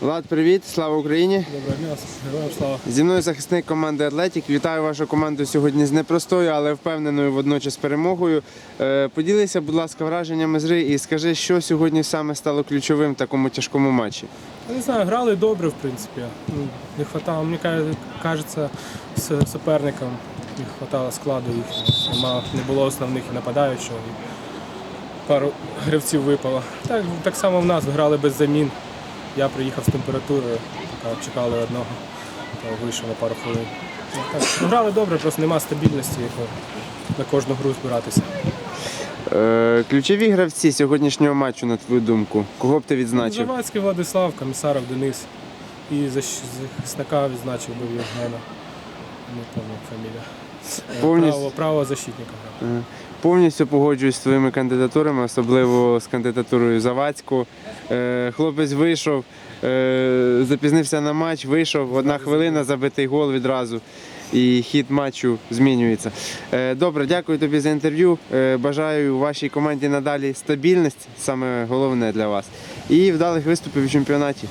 Влад, привіт, слава Україні! Доброго дня, героям слава. Зі мною захисник команди Атлетік. Вітаю вашу команду сьогодні з непростою, але впевненою водночас перемогою. Е, Поділися, будь ласка, враженнями з гри і скажи, що сьогодні саме стало ключовим в такому тяжкому матчі. Я не знаю, грали добре, в принципі. Ну, Не хватало, мені каже- кажеться, з суперникам не хватало складу їхнього. Не було основних і нападаючого. Пару гравців випало. Так, так само в нас грали без замін. Я приїхав з температурою, чекали одного, то вийшов на пару хвилин. Ну, Так, ну, грали добре, просто нема стабільності яку на кожну гру збиратися. Е, Ключові гравці сьогоднішнього матчу, на твою думку, кого б ти відзначив? Завадський Владислав, комісаров Денис. І захисника відзначив би Євгена. Не пам'ятаю фамілія. Повністю- Право, право защитника. Е, Повністю погоджуюсь з твоїми кандидатурами, особливо з кандидатурою Завадську. Е, Хлопець вийшов, е, запізнився на матч, вийшов, одна хвилина, забитий гол відразу. І хід матчу змінюється. Добре, дякую тобі за інтерв'ю. Бажаю вашій команді надалі стабільність, саме головне для вас. І вдалих виступів у чемпіонаті.